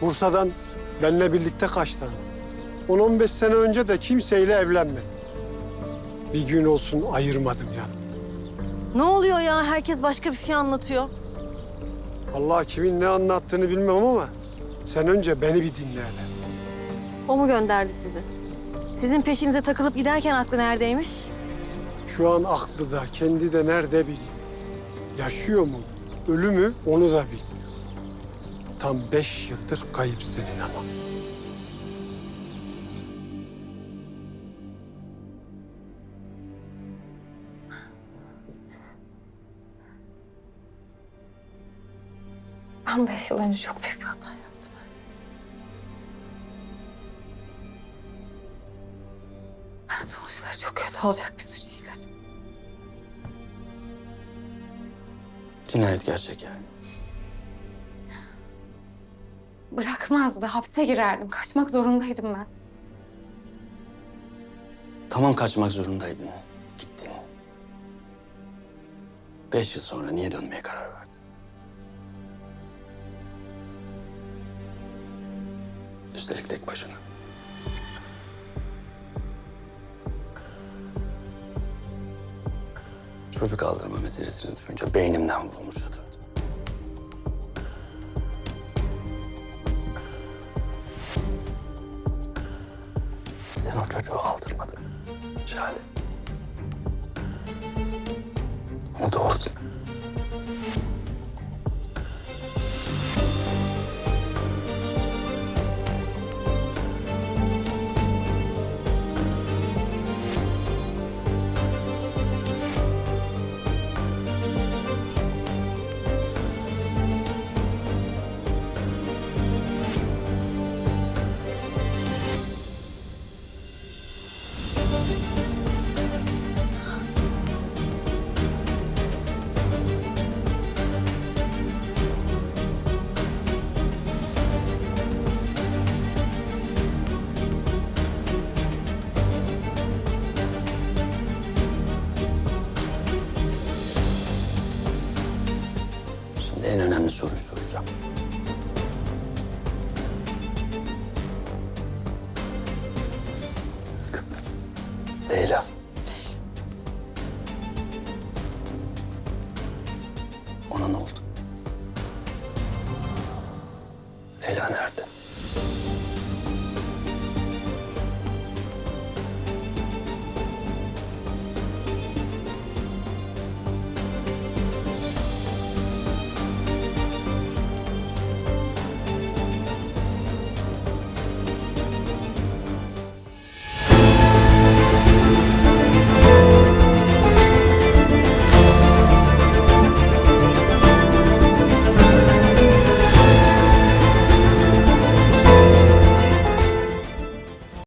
Bursa'dan benimle birlikte kaçtı. 10-15 sene önce de kimseyle evlenmedi. Bir gün olsun ayırmadım yani. Ne oluyor ya? Herkes başka bir şey anlatıyor. Allah kimin ne anlattığını bilmem ama sen önce beni bir dinle hele. O mu gönderdi sizi? Sizin peşinize takılıp giderken aklı neredeymiş? Şu an aklı da kendi de nerede bilmiyor. Yaşıyor mu, ölü mü onu da bilmiyor. Tam beş yıldır kayıp senin ama. Ben beş yıl önce çok büyük bir hata yaptım. Ben sonuçları çok kötü olacak bir suç işledim. Cinayet gerçek yani. Bırakmazdı, hapse girerdim. Kaçmak zorundaydım ben. Tamam kaçmak zorundaydın. Gittin. Beş yıl sonra niye dönmeye karar verdin? Üstelik tek başına. Çocuk aldırma meselesini düşünce beynimden vurulmuş Sen o çocuğu aldırmadın. Şale. Onu doğurdun. En önemli soruyu soracağım. Leyla. Ona ne oldu? Leyla nerede?